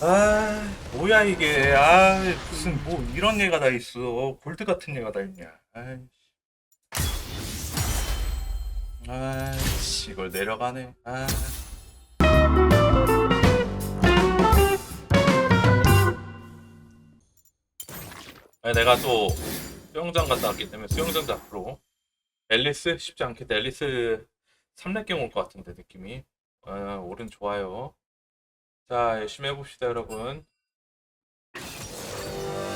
아 뭐야 이게. 아 무슨 뭐 이런 얘가 다 있어. 골드 같은 얘가 다 있냐. 아이씨. 아이씨 이걸 내려가네. 아. 아니, 내가 또 수영장 갔다 왔기 때문에 수영장 앞으로. 앨리스? 쉽지 않겠다. 앨리스 3렙경 올 것 같은데 느낌이. 아, 오른 좋아요 자 열심히 해봅시다 여러분.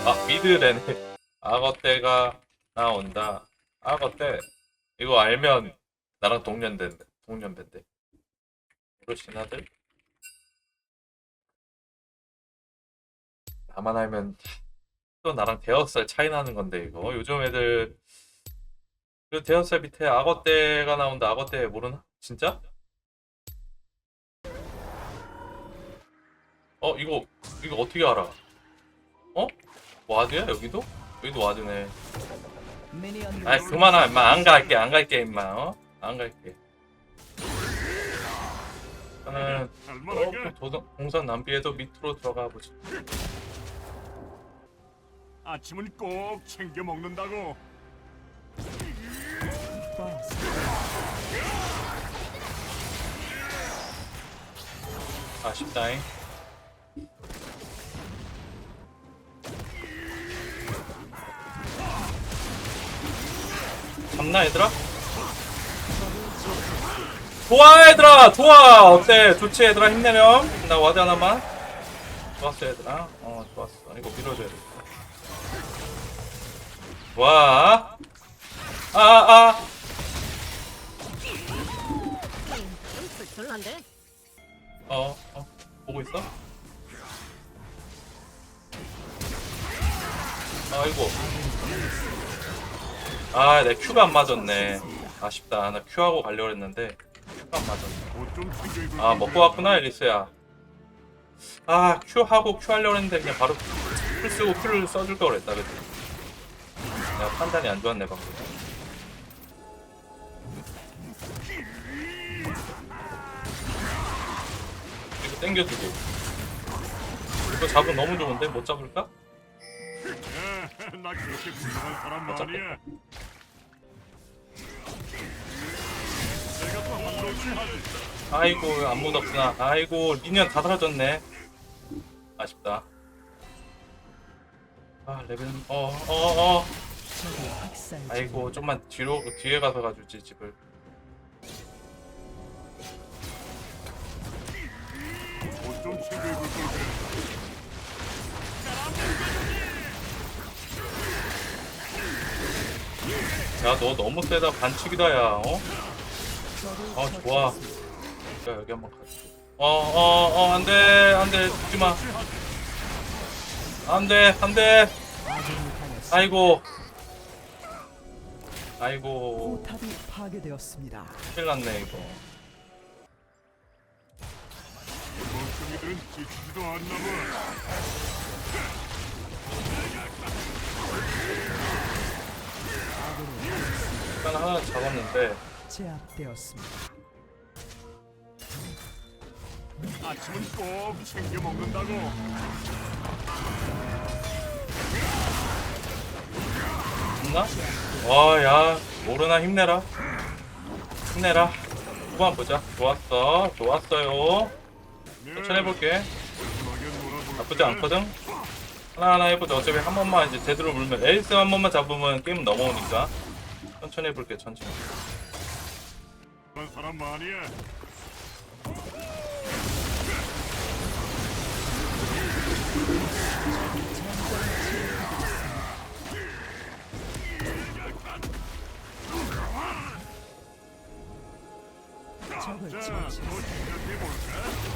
아 미드 레네. 악어떼가 나온다. 악어떼. 이거 알면 나랑 동년배인데 동년배인데. 이러신 아들? 나만 알면 또 나랑 대여섯 살 차이 나는 건데 이거. 요즘 애들 그 대여섯 살 밑에 악어떼가 나온다. 악어떼 모르나? 진짜? 어 이거 이거 어떻게 알아? 어? 와드야 여기도? 여기도 와드네. 아 그만하 임마 안 갈게 안 갈게 임마 어? 안 갈게. 저는 조금 도전, 동선 낭비해도 밑으로 들어가 보자. 아침은 꼭 챙겨 먹는다고. 아쉽다잉. 잡나 얘들아? 좋아 얘들아 좋아 어때 좋지 얘들아 힘내렴 나 와드 하나만 좋았어 얘들아 어 좋았어 이거 밀어줘야 돼 와. 아, 아. 별난데? 어, 어. 보고 있어? 아이고. 아, 내 큐가 안 맞았네. 아쉽다. 나 큐하고 가려고 했는데 큐가 안 맞았네. 아, 먹고 왔구나, 앨리스야. 아, 큐하고 큐 하려고 했는데 그냥 바로 풀 쓰고 큐를 써줄 걸 그랬다, 그치? 내가 판단이 안 좋았네, 방금. 이거 땡겨주고. 이거 잡으면 너무 좋은데? 못 잡을까? 야, 나 그렇게 훌륭한 사람 어차피. 아니야. 내가 또 한동치 하지. 아이고, 안 묻었구나. 아이고, 리니언 다 사라졌네. 아쉽다. 아, 레벨, 어, 어, 어. 아이고, 좀만 뒤로, 뒤에 가서 가주지, 집을. 옷좀 챙겨 입을 걸. 야, 너 너무 세다. 반칙이다, 야, 어? 어, 좋아. 야, 여기 한번 가자. 어, 어, 어, 안 돼, 안 돼, 죽지 마. 안 돼, 안 돼. 아이고. 아이고, 포탑이 파괴되었습니다. 큰일 났네, 이거. 지치지도 않나 봐. 일단 하나 잡았는데, 제압되었습니다. 아침은 꼭 챙겨 먹는다고. 있나? 와, 야, 모르나 힘내라. 힘내라. 후반 보자. 좋았어. 좋았어요. 천천히 해볼게. 마지막엔 나쁘지 않거든? 하나하나 해보자. 어차피 한 번만 이제 제대로 물면, 에이스 한 번만 잡으면 게임 넘어오니까. 천천히 해볼게, 천천히. 그런 사람 아니야. 적을 자, 처치. 또 시작해 볼까?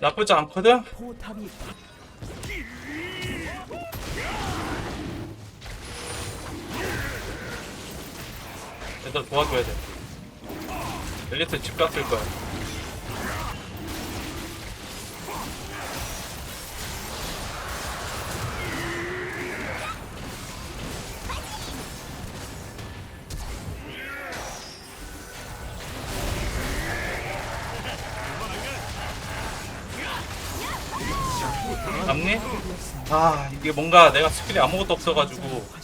나쁘지 않거든? 포탑이 얘들 도와줘야 돼. 엘리트 집 갔을 거야. 잡니? 아 이게 뭔가 내가 스킬이 아무것도 없어가지고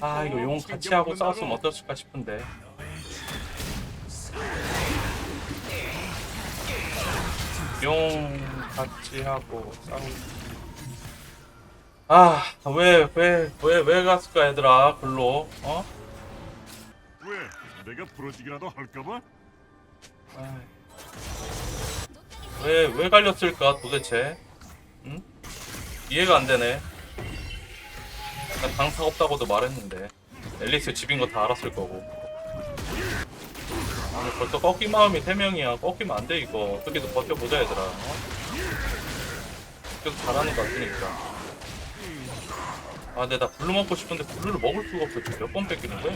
아 이거 용 같이 하고 싸웠으면 어땠을까 싶은데 용 같이 하고 싸우 아왜 왜 왜 왜 갔을까 얘들아 글로 어? 왜? 내가 부러지기라도 할까봐? 왜왜 갈렸을까 도대체 응? 이해가 안 되네 나 강사가 없다고도 말했는데 앨리스 집인 거 다 알았을 거고 아니 벌써 꺾인 마음이 3명이야 꺾이면 안 돼 이거 어떻게든 버텨보자 얘들아 어? 계속 잘하는 거 같으니까 아 근데 나 블루 먹고 싶은데 블루를 먹을 수가 없어 지금 몇 번 뺏기는 거야?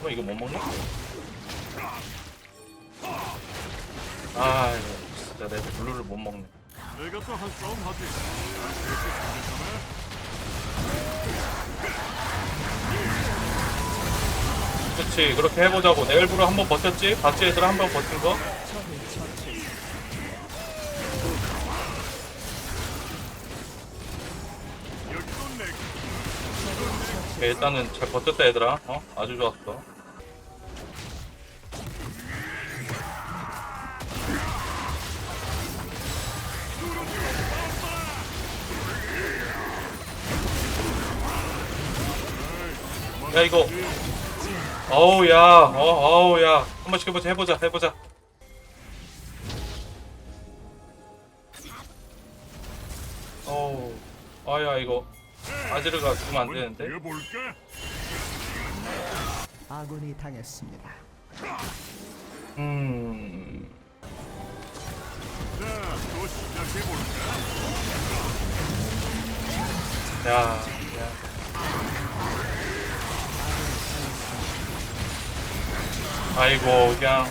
그럼 이거 못 먹냐? 아 이거 진짜 내가 블루를 못 먹네 내가 또한 싸움 하지. 그치 그렇게 해보자고 내 일부러 한번 버텼지? 같이 얘들아 한번 버틴 거? 오케이, 일단은 잘 버텼다 얘들아 어? 아주 좋았어 야 이거 어우 야 어, 어우 야 한 번씩 해보자 해보자 해보자 어우 아야 이거 아지르가 죽으면 안 되는데 볼까? 아군이 당했습니다. 음 자, 또 시작해 볼까? 야, 야. 아이고, 그냥.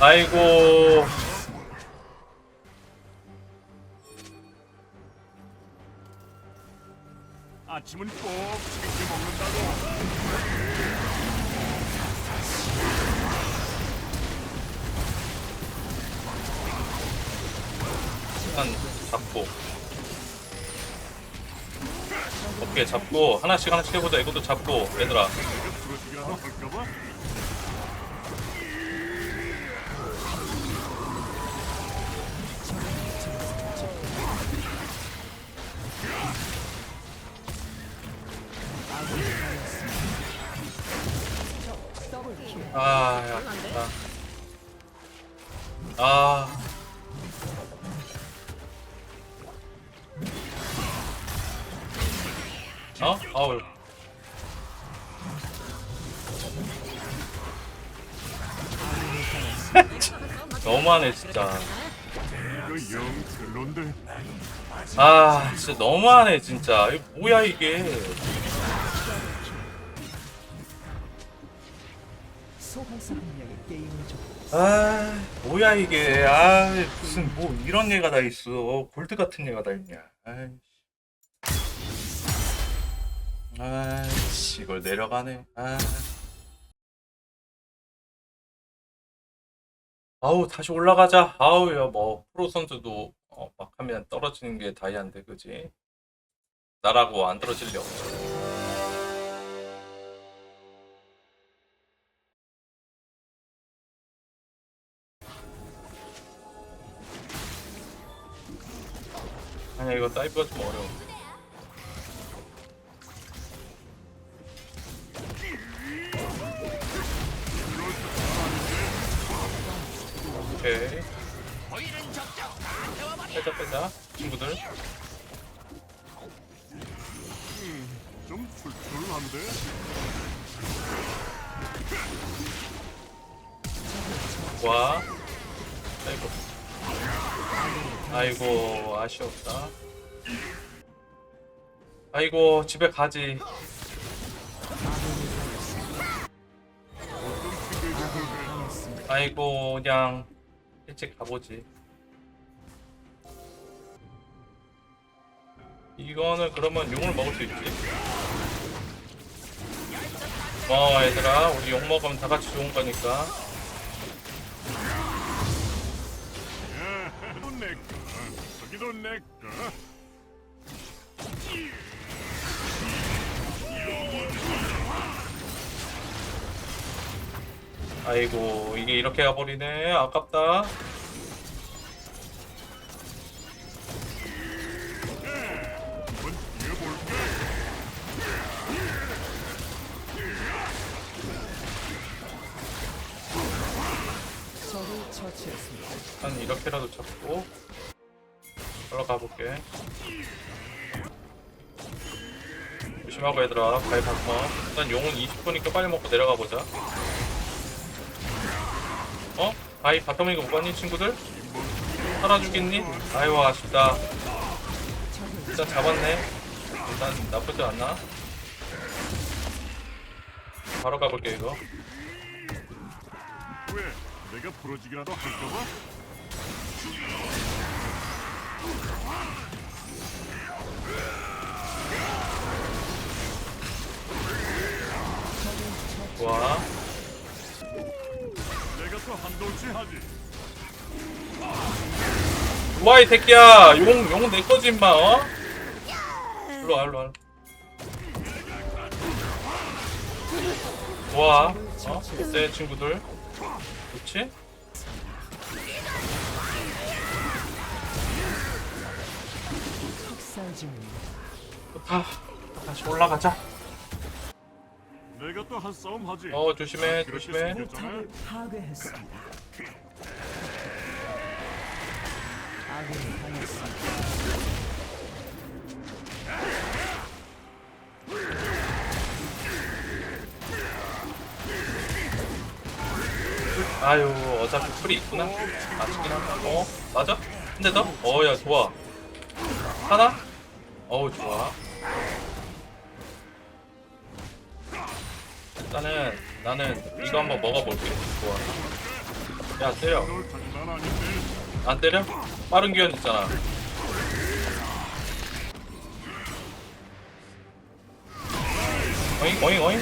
아이고. 아침은 꼭 챙겨 먹는다고. 일단 잡고. 어깨 잡고, 하나씩 하나씩 해보자. 이것도 잡고, 얘들아. 너무하네 진짜. 아 진짜 너무하네 진짜. 이거 뭐야 이게. 아 뭐야 이게. 아 무슨 뭐 이런 얘가 다 있어. 골드 같은 얘가 다 있냐. 아이씨. 아이씨 이걸 내려가네. 아. 아우 다시 올라가자. 아우 야뭐 프로 선수도 어, 막 하면 떨어지는 게 다이아인데 그지? 나라고 안 떨어질 리 없죠. 아니야 이거 다이브가 좀 어려워. 오케이. 빼자 빼자 친구들. 좀 출출한데. 와. 아이고. 아이고 아쉬웠다. 아이고 집에 가지. 아이고 그냥 일찍 가보지. 이거는 그러면 용을 먹을 수 있지. 어 얘들아 우리 용 먹으면 다 같이 좋은 거니까. 내 거. 저기도 내 거. 아이고 이게 이렇게 가버리네. 아깝다. 한 이렇게라도 잡고 올라가 볼게. 조심하고 얘들아 바위 바꿔. 일단 용은 20분이니까 빨리 먹고 내려가 보자 어? 바위 바텀이가 못 봤니 친구들? 살아주겠니? 아이고 아쉽다 일단 잡았네 일단 나쁘지 않나? 바로 가볼게 이거 왜? 내가 부러지기라도 할까봐? 좋아 내가 또 한돌치 하지. 좋아 이 새끼야 용, 용은 내 거지 임마 어? 일로 와 일로 와 좋아 어? 네 친구들? 학살 중입니다. 좋다 다시 올라가자 내가 또 한 싸움 하지. 어 조심해 그렇게 조심해 파괴했습니다. 아군이 당했습니다. 아유 어차피 풀이 있구나 맞긴 한다 어? 맞아? 한대 더? 어야 좋아 하나? 어우 좋아 일단은 나는 이거 한번 먹어볼게 좋아 야 때려. 안 때려? 빠른 기현 있잖아 어잉 어잉 어잉.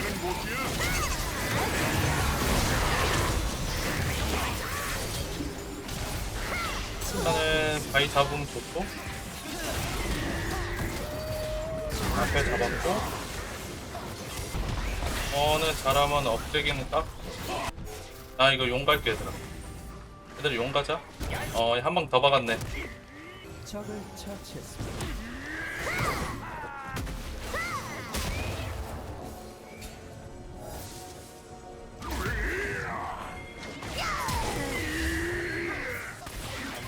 일단은 바위 잡으면 좋고 앞에 잡았고 어는 잘하면 업되기는 딱. 나 이거 용 갈게 얘들아. 얘들 용 가자. 어 한 방 더 박았네. 적을 처치했습니다.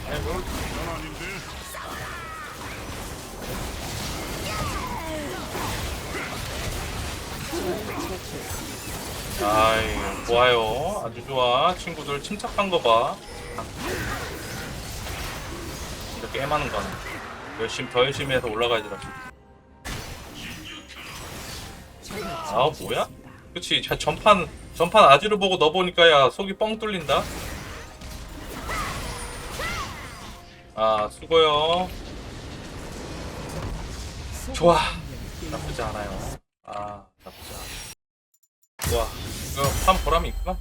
아이고. 장난 아닌데. 아이 좋아요. 아주 좋아. 친구들 침착한 거 봐. 이렇게 해마는 거 아니야. 열심히 더 열심히 해서 올라가야 되라. 적을 아 뭐야? 그치 자, 전판 전판 아지를 보고 너 보니까 야 속이 뻥 뚫린다 아 수고요 좋아. 나쁘지 않아요 아 나쁘지 않아 좋아. 이거 판 보람이 있구나